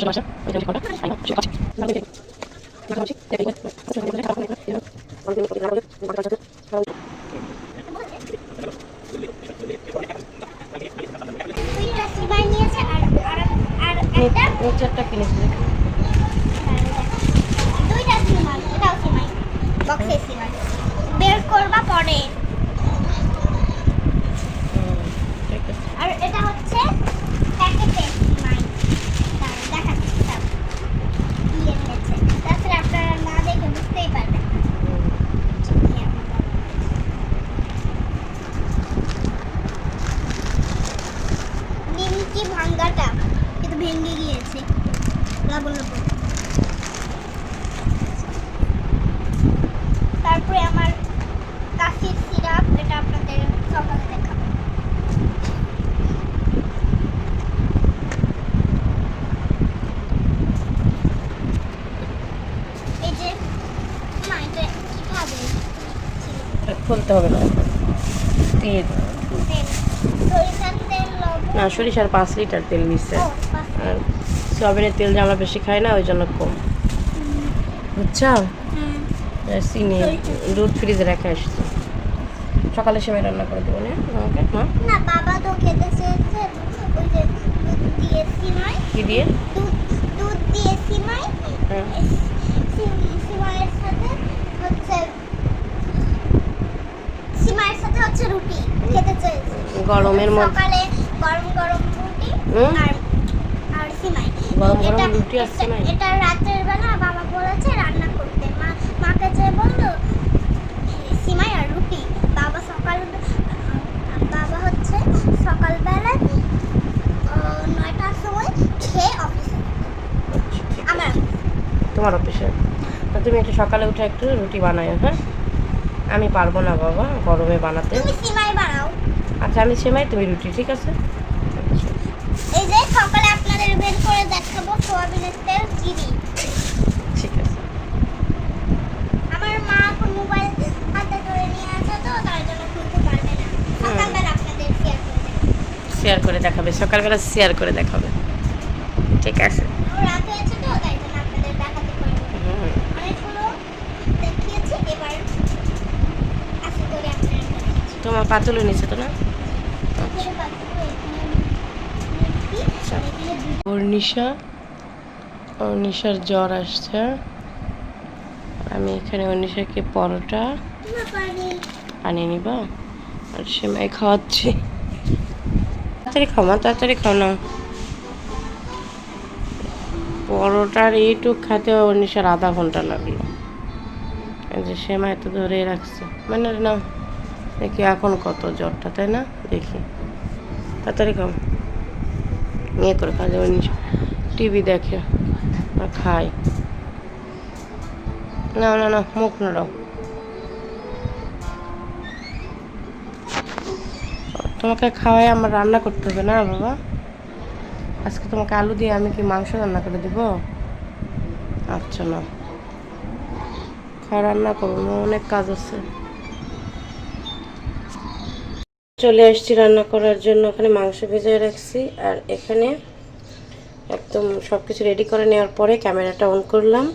পরিষদ আসে ওই যে ঘরটা আই না সে আছে মাখামাখি দেখি দুইটা সিমাই নিয়েছে আর আর আর একটা চারটা কিনেছি দুইটা সিমাই এটাও সিমাই বক্সে সিমাই বের করবা পরে ঠিক আছে আর এটা হচ্ছে প্যাকেটে সিমাই দাঁড়াও, দেখাচ্ছি দাঁড়াও। কি এনেছে তাছাড়া আপনারা না দেখে বুঝতেই পারবেন না। কি আমার বাবা এনেছে। নিমকি ভাঙ্গাটা কিন্তু ভেঙে গিয়েছে লবণ লবণ তারপরে আমার কাশির সিরাপ এটা আপনাদের সকালে দেখাবো এই যে মা এটা কীভাবে খুলতে হবে না। সরিষার না সরিষার পাঁচ লিটার তেল নিচ্ছে। আর সয়াবিনের তেল যে আমরা বেশি খাই না ওই জন্য কম। বুঝছ? চিনি দুধ ফ্রিজে রেখে আসছি। সকালে সেমাই রান্না করে দেবো মা? না বাবা তো খেতে চেয়েছে ওই যে দুধ দিয়ে সিমাই। কি দিয়ে? দুধ দুধ দিয়ে সিমাই। হ্যাঁ। সিমাইয়ের সাথে হচ্ছে সাথে হচ্ছে রুটি খেতে চেয়েছে গরমের মধ্যে। সকালে গরম গরম রুটি আর আর সিমাই। গরম গরম এটা- রুটি আর সিমাই? এটা রাতের বেলা বাবা বলেছে রান্না করতে। মা মাকে যে বলল সিমাই আর রুটি। বাবা সকাল বাবা হচ্ছে সকালবেলা নয়টার সময় খেয়ে অফিসে। আচ্ছা। আমার তোমার অফিসে? তুমি একটু সকালে উঠে একটু রুটি বানাও হ্যাঁ? আমি পারব না বাবা গরমে বানাতে। আচ্ছা আমি সেমাই তুমি রুটি ঠিক আছে? এই যে সকালে আপনাদের বের করে দেখাবো সোয়াবিনের তেল চিনি। ঠিক আছে। আমার মা এখন মোবাইল হাতে ধরে নিয়ে আছে তো তার জন্য খুলতে পারবে না। সকালবেলা আপনাদের শেয়ার করে শেয়ার করে দেখাবে সকালবেলা শেয়ার করে দেখাবে। ঠিক আছে। রাত হয়েছে তো তাই জন্য আপনাদের দেখাতে পারব না। হুম, অনেকগুলো দেখিয়েছি এবার আশা করি আপনারা দেখাচ্ছি তোমার পাতুলও নিচে তো না। অর্নিশা, অর্নিশার জ্বর আসছে। আমি এখানে অর্নিশাকে পরোটা আনিয়ে নিব। আর সেমাই খাওয়াচ্ছি। তাড়াতাড়ি খাও, মা, তাড়াতাড়ি খাও না পরোটার এইটুক খাতে অর্নিশার আধা ঘণ্টা লাগল। যে সেমাই তো ধরে রাখছে। মানে না দেখি এখন কত জ্বরটা, তাই না? দেখি। তাড়াতাড়ি খাও। নিয়ে করে যাবে টিভি দেখে আর খায়। না না না মুখ নাড়াও। তোমাকে খাওয়াই আমার রান্না করতে হবে না বাবা? আজকে তোমাকে আলু দিয়ে আমি কি মাংস রান্না করে দিব? আচ্ছা না খাওয়া, রান্না করব অনেক কাজ আছে। চলে আসছি রান্না করার জন্য। ওখানে মাংস ভেজে রাখছি আর এখানে একদম সব কিছু রেডি করে নেওয়ার পরে ক্যামেরাটা অন করলাম।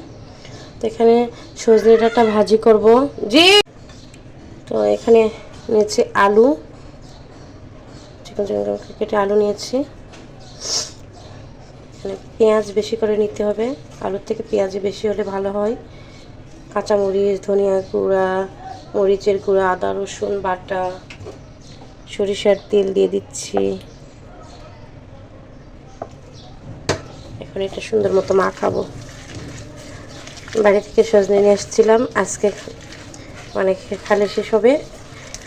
তো এখানে সজনে ডাঁটা ভাজি করব। জি। তো এখানে নিয়েছি আলু। চিকন চিকন কেটে আলু নিয়েছি। এখানে পেঁয়াজ বেশি করে নিতে হবে। আলুর থেকে পেঁয়াজ বেশি হলে ভালো হয়। কাঁচামরিচ ধনিয়া গুঁড়া মরিচের গুঁড়া আদা রসুন বাটা। সরিষার তেল দিয়ে দিচ্ছি। এখন এটা সুন্দর মতো মাখাবো। বাড়ি থেকে সজনে নিয়ে এসেছিলাম আজকে মানে খালে শেষ হবে,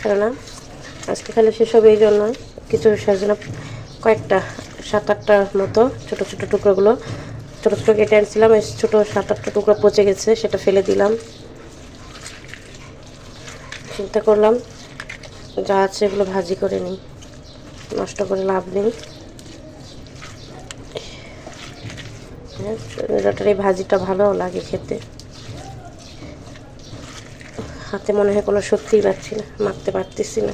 কেননা আজকে খালে শেষ হবে এই জন্য কিছু সজনে কয়েকটা সাত আটটার মতো ছোটো ছোটো টুকরোগুলো, ছোটো ছোটো কেটে আনছিলাম। এই ছোটো সাত আটটা টুকরো পচে গেছে, সেটা ফেলে দিলাম। চিন্তা করলাম যা আছে এগুলো ভাজি করে নিই। নষ্ট করে লাভ নেই। হ্যাঁ, এই ভাজিটা ভালো লাগে খেতে। হাতে মনে হয় কোনো সত্যিই পাচ্ছি না মারতে পারতেছি না।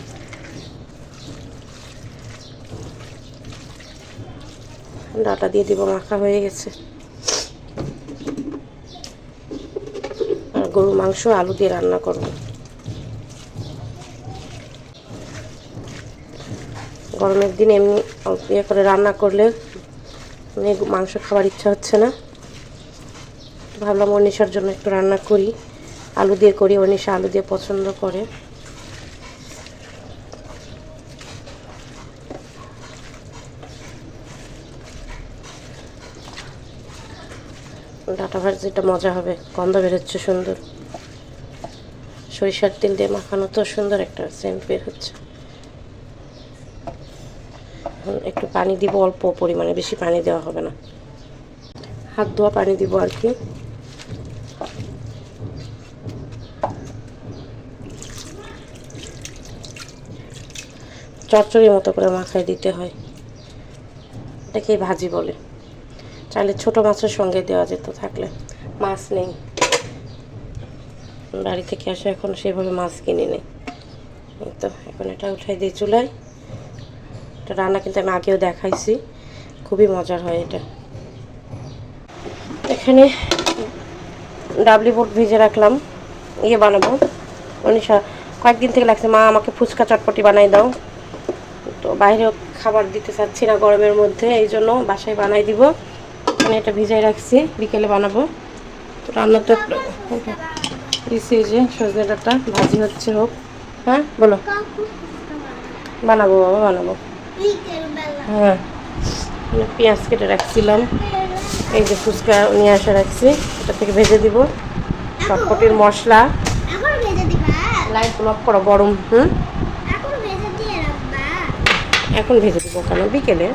ডাটা দিয়ে দিব, মাখা হয়ে গেছে। গরু মাংস আলু দিয়ে রান্না করব। গরমের দিন এমনি ইয়ে করে রান্না করলে মানে মাংস খাবার ইচ্ছা হচ্ছে না। ভাবলাম অনিশার জন্য একটু রান্না করি, আলু দিয়ে করি, অনিশা আলু দিয়ে পছন্দ করে। ডাটা ভাজিটা মজা হবে, গন্ধ বেরোচ্ছে সুন্দর। সরিষার তেল দিয়ে মাখানো তো সুন্দর একটা সেন্ট বের হচ্ছে। একটু পানি দিব, অল্প পরিমাণে বেশি পানি দেওয়া হবে না। হাত ধোয়া পানি দিব আর কি। চচ্চড়ির মতো করে মাখায় দিতে হয়। এটাকে ভাজি বলে। চাইলে ছোট মাছের সঙ্গে দেওয়া যেত থাকলে। মাছ নেই। বাড়ি থেকে আসে এখন সেভাবে মাছ কিনে নেই। তো, এখন এটা উঠাই দিই চুলায়। এটা রান্না কিন্তু আমি আগেও দেখাইছি। খুবই মজার হয় এটা। এখানে ডাবলি বোট ভিজে রাখলাম ইয়ে বানাবো। অনিশা কয়েকদিন থেকে লাগছে, মা আমাকে ফুচকা চটপটি বানাই দাও। তো বাইরেও খাবার দিতে চাচ্ছি না গরমের মধ্যে, এই জন্য বাসায় বানাই দিব। এখানে এটা ভিজাই রাখছি, বিকেলে বানাবো। তো রান্না তো দিছি যে সজনে ডাটা, ভাজি হচ্ছে হোক। হ্যাঁ বলো। বানাবো বাবা, বানাবো। হ্যাঁ পেঁয়াজ কেটে রাখছিলাম। এই যে ফুচকা নিয়ে আসা রাখছি এটা থেকে ভেজে দিব। চটপটির মশলা। লাইট ব্লক করো গরম হুম? এখন ভেজে দিব কেন? বিকেলে।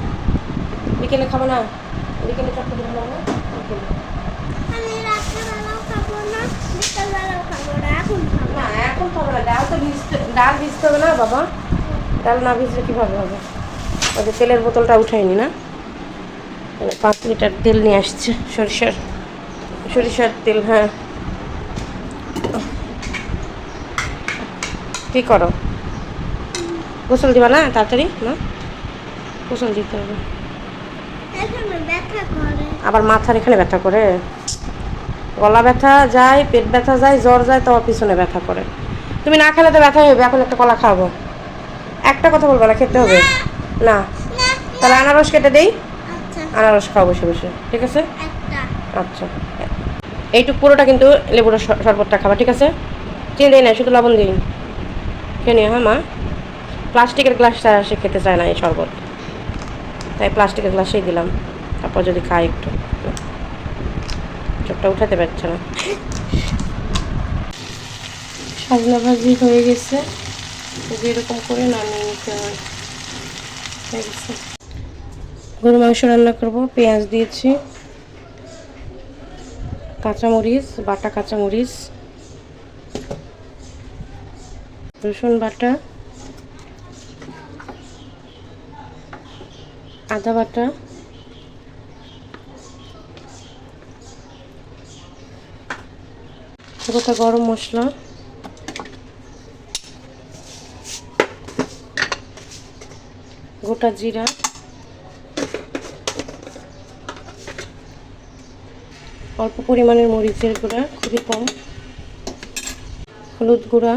বিকেলে খাব না? বিকেলে চটপটি না এখন খাব না। ডাল তো ভিজতে ডাল ভিজতে হবে না বাবা? ডাল না ভিজলে কীভাবে হবে? যে তেলের বোতলটা উঠাইনি না পাঁচ লিটার তেল নিয়ে আসছে সরিষার সরিষার তেল হ্যাঁ। কী করো? গোসল দিবা না তাড়াতাড়ি? না? গোসল দিতে হবে। আবার মাথার এখানে ব্যথা করে। গলা ব্যথা যায় পেট ব্যথা যায় জ্বর যায় তো পিছনে ব্যথা করে। তুমি না খেলে তো ব্যথা হবে এখন একটা কলা খাব একটা কথা বলব না খেতে হবে। না তাহলে আনারস কেটে দেই? আচ্ছা। আনারস খাও বসে বসে ঠিক আছে? আচ্ছা। এইটুক পুরোটা কিন্তু লেবুর শরবতটা খাবা ঠিক আছে? চিনি দিই না শুধু লবণ দিই। নিও হ্যাঁ মা? প্লাস্টিকের গ্লাস গ্লাসটা সে খেতে চায় না এই শরবত। তাই প্লাস্টিকের গ্লাসেই দিলাম। তারপর যদি খায় একটু। চোখটা উঠাতে পারছে না। সাজনা ভাজি হয়ে গেছে। যদি এরকম করে নামিয়ে নিতে হয়। গরু মাংস রান্না করব, পেঁয়াজ দিয়েছি, কাঁচামরিচ, বাটা কাঁচামরিচ, রসুন বাটা, আদা বাটা, গোটা গরম মশলা গোটা জিরা। অল্প পরিমাণের মরিচের গুঁড়া, খুবই কম। হলুদ গুঁড়া।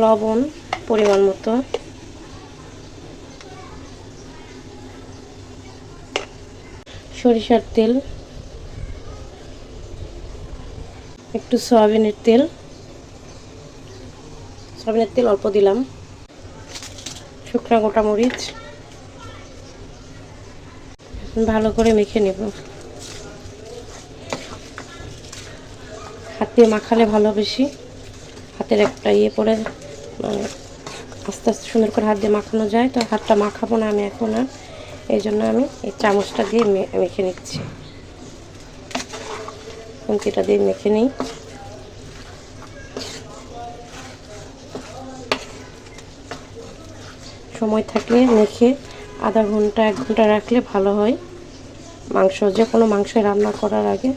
লবণ পরিমাণ মতো। সরিষার তেল। একটু সয়াবিনের তেল। সয়াবিনের তেল অল্প দিলাম। শুকনো গোটা মরিচ। ভালো করে মেখে নেব। হাত দিয়ে মাখালে ভালো বেশি। হাতের একটা ইয়ে পরে মানে আস্তে আস্তে সুন্দর করে হাত দিয়ে মাখানো যায়। তো হাতটা মাখাবো না আমি এখন আর। এই জন্য আমি এই চামচটা দিয়ে মেখে নিচ্ছি। খুন্তিটা দিয়ে মেখে নিই। সময় থাকলে মেখে আধা ঘণ্টা, এক ঘণ্টা রাখলে ভালো হয়। মাংস যে কোনো মাংস রান্না করার আগে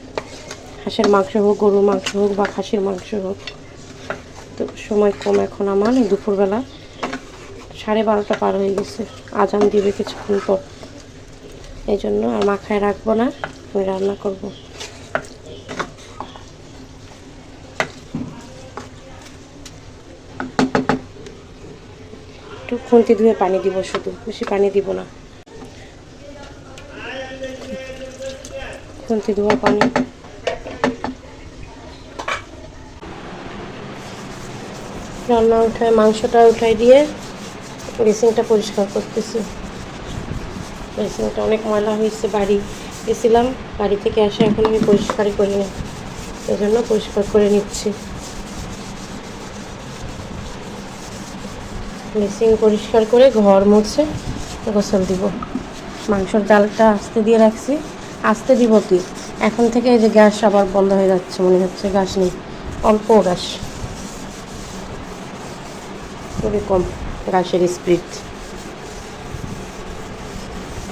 হাঁসের মাংস হোক, গরুর মাংস হোক বা খাসির মাংস হোক। তো সময় কম এখন আমার দুপুরবেলা সাড়ে বারোটা পার হয়ে গেছে, আজান দিবে কিছুক্ষণ পর। এই জন্য আর মাখায় রাখব না, আমি রান্না করব। খুন্তি ধুয়ে পানি দিব শুধু, বেশি পানি দিব না। খুন্তি ধোয়া পানি। রান্না উঠায়, মাংসটা উঠাই দিয়ে বেসিনটা পরিষ্কার করতেছি। বেসিনটা অনেক ময়লা হয়েছে বাড়ি গেছিলাম, বাড়ি থেকে আসে এখন আমি পরিষ্কারই করিনি এই জন্য পরিষ্কার করে নিচ্ছি। বেসিন পরিষ্কার করে ঘর মুছে গোসল দিব। মাংসর ডালটা আস্তে দিয়ে রাখছি। আস্তে দিব কি? এখন থেকে এই যে গ্যাস আবার বন্ধ হয়ে যাচ্ছে, মনে হচ্ছে গ্যাস নেই। অল্প গ্যাস। খুবই কম গ্যাসের স্পিড।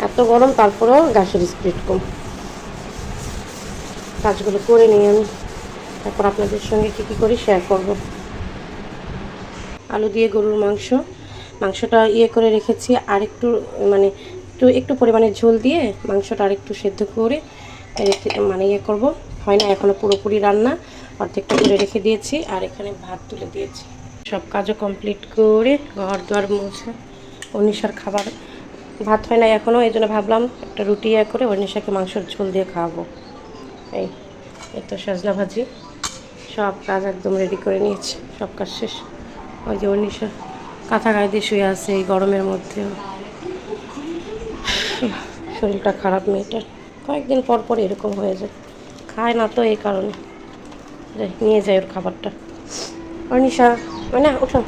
এত গরম, তারপরেও গ্যাসের স্পিড কম। কাজগুলো করে নিই আমি। তারপর আপনাদের সঙ্গে কী কী করি শেয়ার করব। আলু দিয়ে গরুর মাংস। মাংসটা ইয়ে করে রেখেছি আর একটু মানে একটু একটু পরিমাণে ঝোল দিয়ে মাংসটা আর একটু সেদ্ধ করে মানে ইয়ে করব। হয় না এখনও পুরোপুরি রান্না। অর্ধেকটা করে রেখে দিয়েছি আর এখানে ভাত তুলে দিয়েছি। সব কাজও কমপ্লিট করে ঘর দুয়ার মুছে অনিশার খাবার। ভাত হয় না এখনও এই জন্য ভাবলাম একটা রুটি ইয়ে করে অনিশাকে মাংসের ঝোল দিয়ে খাওয়াবো। এই এই তো সজনা ভাজি। সব কাজ একদম রেডি করে নিয়েছি, সব কাজ শেষ। ওই যে অনিশা কাঁথা গায়ে দিয়ে শুয়ে আছে এই গরমের মধ্যে শরীরটা খারাপ মেয়েটার। কয়েকদিন পর পর এরকম হয়ে যায়। খায় না তো এই কারণে। নিয়ে যায় ওর খাবারটা। অনিশা মানে ওঠো।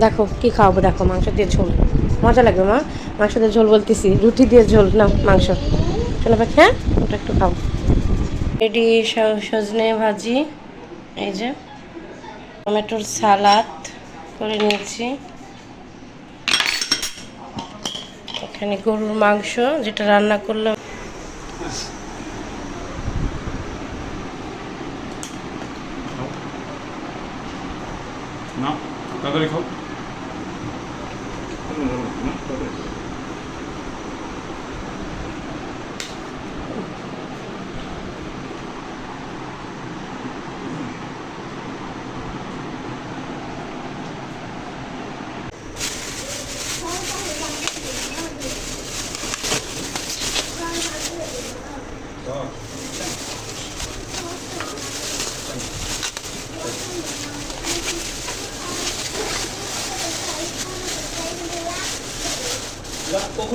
দেখো, কি খাওয়াবো? দেখো, মাংস দিয়ে ঝোল। মজা লাগবে মা? মাংস দিয়ে ঝোল বলতেছি। রুটি দিয়ে ঝোল। না মাংস। শোনো পাখি হ্যাঁ? ওটা একটু খাও। রেডি, সজনে ভাজি। এই যে। টমেটোর সালাদ করে নিয়েছি। এখানে গরুর মাংস যেটা রান্না করলাম। না তাড়াতাড়ি খাও।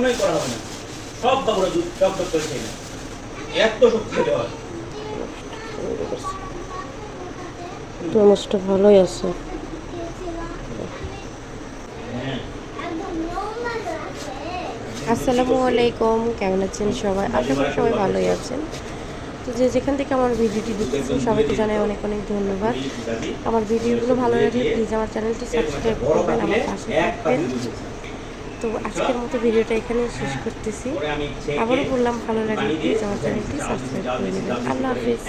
কখনোই করা হবে না। সব বাবুরা দুধ টক টক করে খেয়ে এত শক্তি খেতে হয়। তরমুজটা ভালোই আছে। হ্যাঁ। আছে আসসালামু আলাইকুম। কেমন আছেন সবাই? আশা করি সবাই ভালোই আছেন। তো যে যেখান থেকে আমার ভিডিওটি দেখতেছেন সবাইকে জানাই অনেক অনেক ধন্যবাদ। আমার ভিডিওগুলো ভালো লাগলে প্লিজ আমার চ্যানেলটি সাবস্ক্রাইব করবেন আমার পাশে থাকবেন। তো আজকের মতো ভিডিওটা এখানে শেষ করতেছি। আবারও বললাম ভালো লাগলে আল্লাহ হাফিজ।